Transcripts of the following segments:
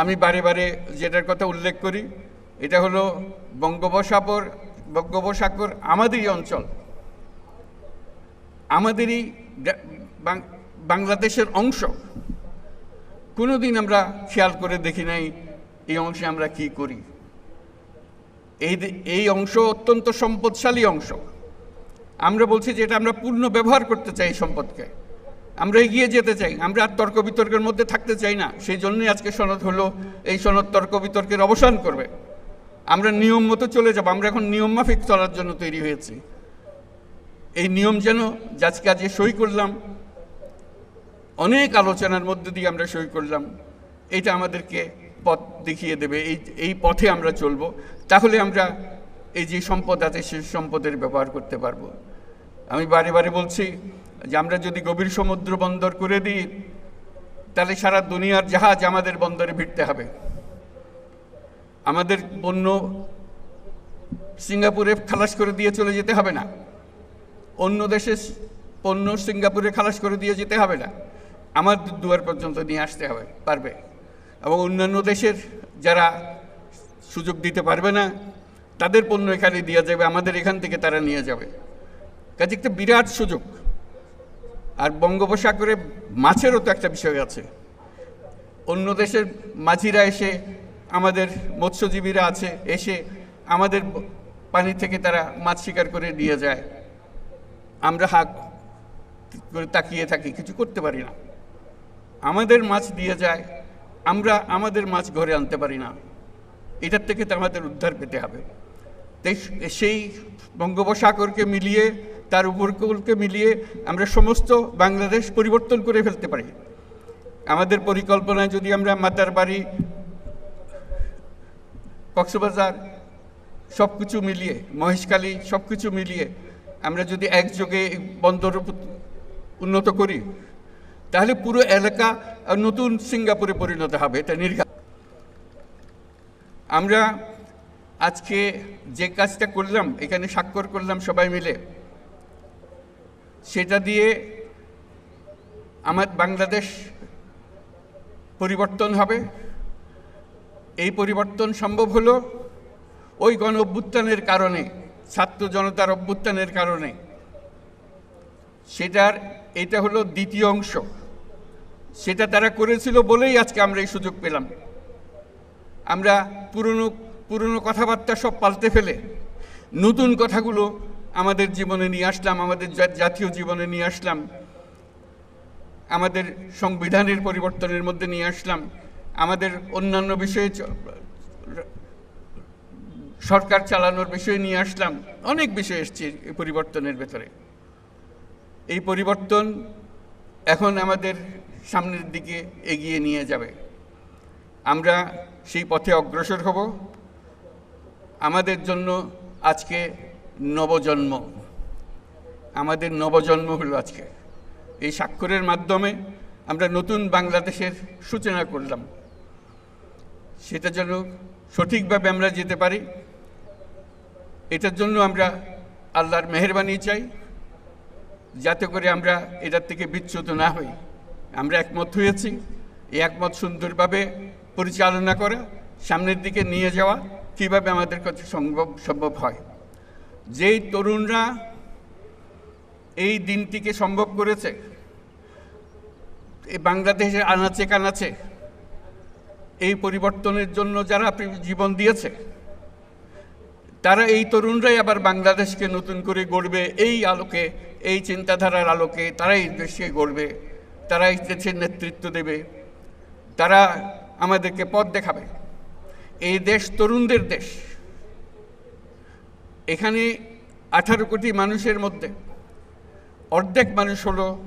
আমি বারে বারে যেটার কথা উল্লেখ করি, এটা হলো বঙ্গোপসাগর বঙ্গোপসাগর আমাদেরই অঞ্চল। আমাদেরই বাংলাদেশের অংশ। কোনোদিন আমরা খেয়াল করে দেখি নাই এই অংশে আমরা কি করি। এই এই অংশ অত্যন্ত সম্পদশালী অংশ। আমরা বলছি যে এটা আমরা পূর্ণ ব্যবহার করতে চাই সম্পদকে। আমরা এগিয়ে যেতে চাই, আমরা আর তর্ক বিতর্কের মধ্যে থাকতে চাই না। সেই জন্যই আজকে সনদ হলো, এই সনদ তর্ক বিতর্কের অবসান করবে। আমরা নিয়ম মতো চলে যাব, আমরা এখন নিয়ম মাফিক চলার জন্য তৈরি হয়েছি। এই নিয়ম যেন আজকে আজকে সই করলাম, অনেক আলোচনার মধ্যে দিয়ে আমরা সই করলাম, এটা আমাদেরকে পথ দেখিয়ে দেবে, এই এই পথে আমরা চলব। তাহলে আমরা এই যে সম্পদ আছে, সেই সম্পদের ব্যবহার করতে পারব। আমি বারে বারে বলছি যে আমরা যদি গভীর সমুদ্র বন্দর করে দিই, তাহলে সারা দুনিয়ার জাহাজ আমাদের বন্দরে ভিড়তে হবে। আমাদের পণ্য সিঙ্গাপুরে খালাস করে দিয়ে চলে যেতে হবে না। অন্য দেশে পণ্য সিঙ্গাপুরে খালাস করে দিয়ে যেতে হবে না। আমার দুয়ার পর্যন্ত নিয়ে আসতে হবে, পারবে। এবং অন্যান্য দেশের যারা সুযোগ দিতে পারবে না, তাদের পণ্য এখানে দিয়ে যাবে, আমাদের এখান থেকে তারা নিয়ে যাবে। কাজে একটা বিরাট সুযোগ। আর বঙ্গোপসাগরে মাছেরও তো একটা বিষয় আছে। অন্য দেশের মাঝিরা এসে, আমাদের মৎস্যজীবীরা আছে, এসে আমাদের পানি থেকে তারা মাছ শিকার করে নিয়ে যায়। আমরা হাত করে তাকিয়ে থাকি, কিছু করতে পারি না। আমাদের মাছ দিয়ে যায়, আমরা আমাদের মাছ ঘরে আনতে পারি না। এটার থেকে তো আমাদের উদ্ধার পেতে হবে। সেই বঙ্গোপসাগরকে মিলিয়ে তার উপকূলকে মিলিয়ে আমরা সমস্ত বাংলাদেশ পরিবর্তন করে ফেলতে পারি। আমাদের পরিকল্পনায় যদি আমরা মাতার বাড়ি কক্সবাজার সব কিছু মিলিয়ে, মহেশখালী সব কিছু মিলিয়ে আমরা যদি একযোগে বন্দর উন্নত করি, তাহলে পুরো এলাকা নতুন সিঙ্গাপুরে পরিণত হবে, এটা নির্ঘাত আমরা আজকে যে কাজটা করলাম, এখানে স্বাক্ষর করলাম সবাই মিলে সেটা দিয়ে আমার বাংলাদেশ পরিবর্তন হবে। এই পরিবর্তন সম্ভব হলো ওই গণ অভ্যুত্থানের কারণে, ছাত্র জনতার অভ্যুত্থানের কারণে। সেটার, এটা হলো দ্বিতীয় অংশ। সেটা তারা করেছিল বলেই আজকে আমরা এই সুযোগ পেলাম। আমরা পুরনো পুরনো কথাবার্তা সব পাল্টে ফেলে নতুন কথাগুলো আমাদের জীবনে নিয়ে আসলাম, আমাদের জাতীয় জীবনে নিয়ে আসলাম, আমাদের সংবিধানের পরিবর্তনের মধ্যে নিয়ে আসলাম, আমাদের অন্যান্য বিষয়ে সরকার চালানোর বিষয়ে নিয়ে আসলাম, অনেক বিষয় এসছে এই পরিবর্তনের ভেতরে। এই পরিবর্তন এখন আমাদের সামনের দিকে এগিয়ে নিয়ে যাবে। আমরা সেই পথে অগ্রসর হব। আমাদের জন্য আজকে নবজন্ম। আমাদের নবজন্ম হলো আজকে। এই স্বাক্ষরের মাধ্যমে আমরা নতুন বাংলাদেশের সূচনা করলাম। সেটা যেন সঠিকভাবে আমরা যেতে পারি, এটার জন্য আমরা আল্লাহর মেহরবানি চাই, যাতে করে আমরা এটার থেকে বিচ্যুত না হই। আমরা একমত হয়েছি, এই একমত সুন্দরভাবে পরিচালনা করা, সামনের দিকে নিয়ে যাওয়া কীভাবে আমাদের কাছে সম্ভব সম্ভব হয়। যেই তরুণরা এই দিনটিকে সম্ভব করেছে এই বাংলাদেশের আনাচে কানাচে, এই পরিবর্তনের জন্য যারা জীবন দিয়েছে, তারা এই তরুণরাই আবার বাংলাদেশকে নতুন করে গড়বে। এই আলোকে, এই চিন্তাধারার আলোকে তারাই দেশকে গড়বে, তারাই দেশের নেতৃত্ব দেবে, তারা আমাদেরকে পথ দেখাবে। এই দেশ তরুণদের দেশ। এখানে আঠারো কোটি মানুষের মধ্যে অর্ধেক মানুষ হলো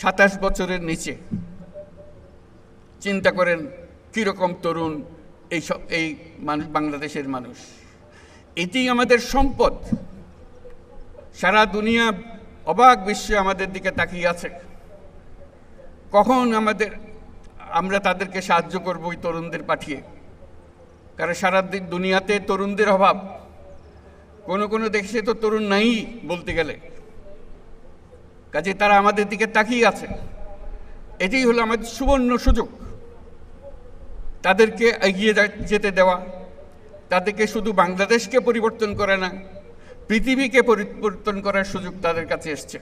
সাতাশ বছরের নিচে। চিন্তা করেন কীরকম তরুণ এই সব, এই মানুষ, বাংলাদেশের মানুষ। এটি আমাদের সম্পদ। সারা দুনিয়া অবাক বিশ্বে আমাদের দিকে তাকিয়ে আছে। কখন আমাদের, আমরা তাদেরকে সাহায্য করব ওই তরুণদের পাঠিয়ে? কারণ সারা দুনিয়াতে তরুণদের অভাব। কোনো কোনো দেশে তো তরুণ নাই বলতে গেলে। কাজে তারা আমাদের দিকে তাকিয়ে আছে। এটাই হলো আমাদের সুবর্ণ সুযোগ। তাদেরকে এগিয়ে যেতে দেওয়া। তাদেরকে শুধু বাংলাদেশকে পরিবর্তন করে না, পৃথিবীকে পরিবর্তন করার সুযোগ তাদের কাছে এসছে।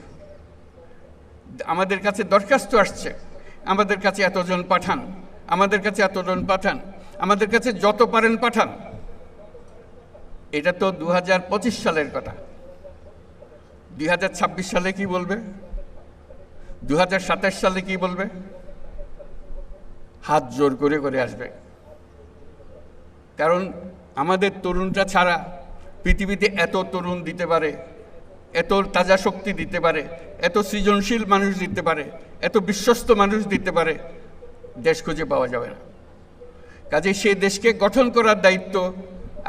আমাদের কাছে দরখাস্ত আসছে, আমাদের কাছে এতজন পাঠান, আমাদের কাছে এতজন পাঠান, আমাদের কাছে যত পারেন পাঠান। এটা তো দু হাজার পঁচিশ সালের কথা। দুই হাজার ছাব্বিশ সালে কি বলবে? দু হাজার সাতাশ সালে কি বলবে? হাত জোর করে করে আসবে। কারণ আমাদের তরুণটা ছাড়া পৃথিবীতে এত তরুণ দিতে পারে, এত তাজা শক্তি দিতে পারে, এত সৃজনশীল মানুষ দিতে পারে, এত বিশ্বস্ত মানুষ দিতে পারে, দেশ খুঁজে পাওয়া যাবে না। কাজে সেই দেশকে গঠন করার দায়িত্ব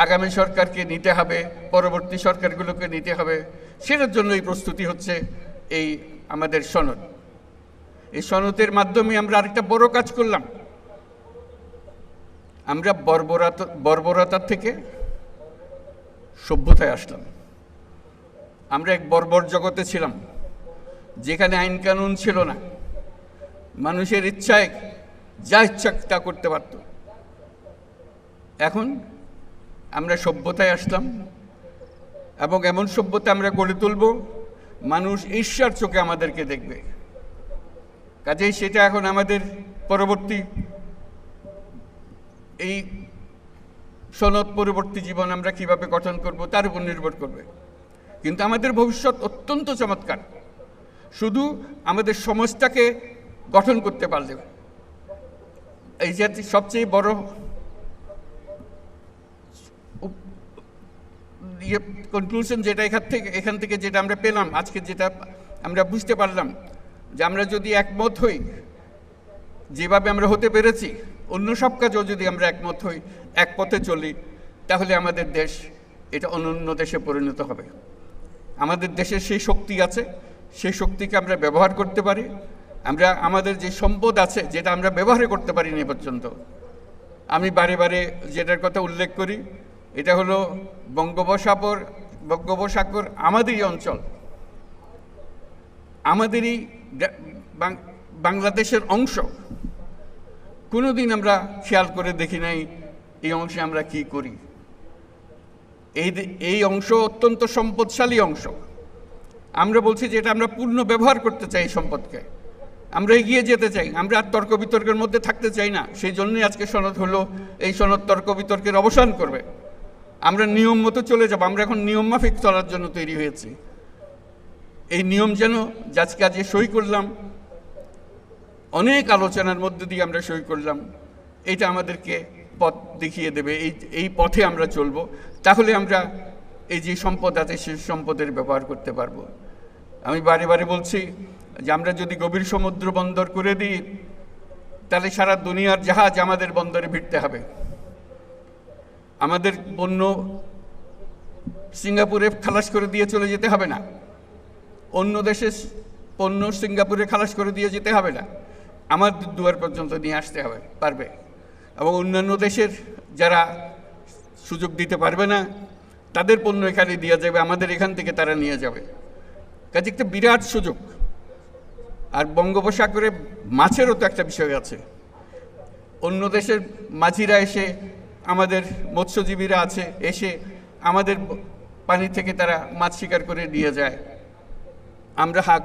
আগামী সরকারকে নিতে হবে, পরবর্তী সরকারগুলোকে নিতে হবে। সেটার জন্যই প্রস্তুতি হচ্ছে এই আমাদের সনদ। এই সনদের মাধ্যমে আমরা আরেকটা বড় কাজ করলাম। আমরা বর্বরতা, বর্বরতার থেকে সভ্যতায় আসলাম। আমরা এক বর্বর জগতে ছিলাম, যেখানে আইন কানুন ছিল না। মানুষের ইচ্ছায় যা ইচ্ছা তা করতে পারত। এখন আমরা সভ্যতায় আসলাম এবং এমন সভ্যতা আমরা গড়ে তুলব, মানুষ ঈশ্বর চোখে আমাদেরকে দেখবে। কাজেই সেটা এখন আমাদের পরবর্তী এই সনদ পরবর্তী জীবন আমরা কীভাবে গঠন করব, তার উপর নির্ভর করবে। কিন্তু আমাদের ভবিষ্যৎ অত্যন্ত চমৎকার। শুধু আমাদের সমাজটাকে গঠন করতে পারলে, এই যে সবচেয়ে বড় ইয়ে কনক্লুশন যেটা এখান থেকে এখান থেকে যেটা আমরা পেলাম, আজকে যেটা আমরা বুঝতে পারলাম, যে আমরা যদি একমত হই, যেভাবে আমরা হতে পেরেছি, অন্য সব কাজেও যদি আমরা একমত হই, এক পথে চলি, তাহলে আমাদের দেশ এটা অনন্য দেশে পরিণত হবে। আমাদের দেশের সেই শক্তি আছে, সেই শক্তিকে আমরা ব্যবহার করতে পারি, আমরা, আমাদের যে সম্পদ আছে, যেটা আমরা ব্যবহার করতে পারিনি পর্যন্ত। আমি বারে বারে যেটার কথা উল্লেখ করি এটা হলো বঙ্গোপসাগর বঙ্গোপসাগর আমাদেরই অঞ্চল। আমাদেরই বাংলাদেশের অংশ। কোনোদিন আমরা খেয়াল করে দেখি নাই এই অংশে আমরা কি করি। এই এই অংশ অত্যন্ত সম্পদশালী অংশ। আমরা বলছি যে এটা আমরা পূর্ণ ব্যবহার করতে চাই সম্পদকে। আমরা এগিয়ে যেতে চাই, আমরা আর তর্ক বিতর্কের মধ্যে থাকতে চাই না। সেই জন্যই আজকে সনদ হলো, এই সনদ তর্ক বিতর্কের অবসান করবে। আমরা নিয়ম মতো চলে যাব, আমরা এখন নিয়ম মাফিক চলার জন্য তৈরি হয়েছি। এই নিয়ম যেন আজকে আজকে সই করলাম, অনেক আলোচনার মধ্যে দিয়ে আমরা সই করলাম, এটা আমাদেরকে পথ দেখিয়ে দেবে, এই এই পথে আমরা চলব, তাহলে আমরা এই যে সম্পদ আছে সেই সম্পদের ব্যবহার করতে পারব। আমি বারে বারে বলছি যে আমরা যদি গভীর সমুদ্র বন্দর করে দিই, তাহলে সারা দুনিয়ার জাহাজ আমাদের বন্দরে ভিড়তে হবে। আমাদের পণ্য সিঙ্গাপুরে খালাস করে দিয়ে চলে যেতে হবে না। অন্য দেশের পণ্য সিঙ্গাপুরে খালাস করে দিয়ে যেতে হবে না। আমার দুয়ার পর্যন্ত নিয়ে আসতে হবে, পারবে। এবং অন্যান্য দেশের যারা সুযোগ দিতে পারবে না, তাদের পণ্য এখানে দেওয়া যাবে, আমাদের এখান থেকে তারা নিয়ে যাবে। কাজে একটা বিরাট সুযোগ। আর বঙ্গোপসাগরে মাছেরও তো একটা বিষয় আছে। অন্য দেশের মাঝিরা এসে আমাদের মৎস্যজীবীরা আছে, এসে আমাদের পানি থেকে তারা মাছ শিকার করে নিয়ে যায়। আমরা হাক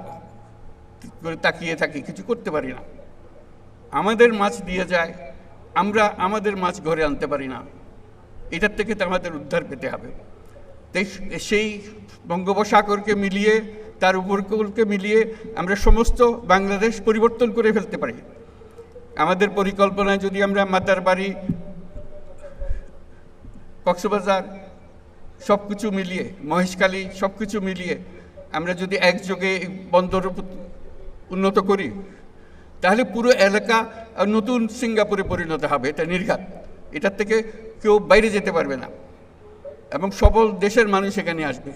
করে তাকিয়ে থাকি, কিছু করতে পারি না। আমাদের মাছ দিয়ে যায়, আমরা আমাদের মাছ ঘরে আনতে পারি না। এটার থেকে তো আমাদের উদ্ধার পেতে হবে। তাই সেই বঙ্গোপসাগরকে মিলিয়ে, তার উপকূলকে মিলিয়ে আমরা সমস্ত বাংলাদেশ পরিবর্তন করে ফেলতে পারি। আমাদের পরিকল্পনায় যদি আমরা মাতার বাড়ি কক্সবাজার সব কিছু মিলিয়ে, মহেশখালী সব কিছু মিলিয়ে আমরা যদি একযোগে বন্দর উন্নত করি, তাহলে পুরো এলাকা নতুন সিঙ্গাপুরে পরিণত হবে, এটা নির্ঘাত। এটার থেকে কেউ বাইরে যেতে পারবে না। এবং সবল দেশের মানুষ এখানে আসবে।